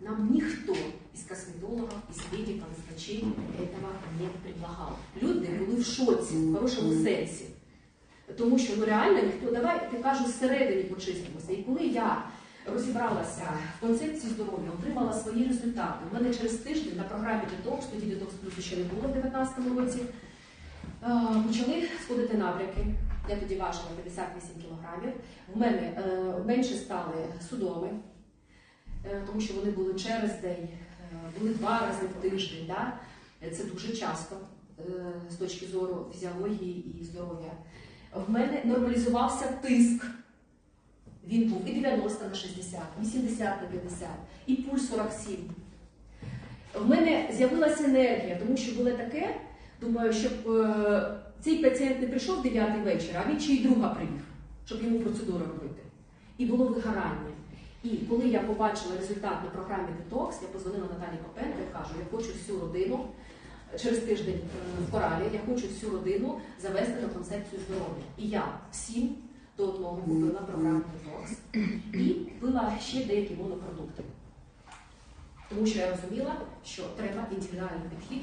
нам никто из косметологов, из медиков, из врачей этого не предлагал. Люди були в шоці, в хорошому сенсі. Тому що ну реально ніхто, давай я кажу, зсередині почистимося. І коли я розібралася в концепції здоров'я, отримала свої результати. У мене через тиждень на програмі Детокс, тоді Детокс Плюс ще не було в 2019 році, е, почали сходити набряки. Я тоді важила 58 кілограмів. В мене е, менше стали судоми, тому що вони були через день, е, були два рази в тиждень. Да? Е, Це дуже часто е, з точки зору фізіології і здоров'я. В мене нормалізувався тиск. Він був і 90 на 60, 80 на 50, і пульс 47. В мене з'явилася енергія, тому що було таке, думаю, щоб е, цей пацієнт не прийшов 9 вечора, а він ще й друга приїхав, щоб йому процедуру робити. І було вигорання. І коли я побачила результат на програмі Detox, я позвонила Наталі Попенко і кажу, я хочу всю родину через тиждень е, в коралі, я хочу всю родину завести на концепцію здоров'я. І я всім до одного купила програму Detox і купила ще деякі монопродукти. Тому що я розуміла, що треба індивідуальний підхід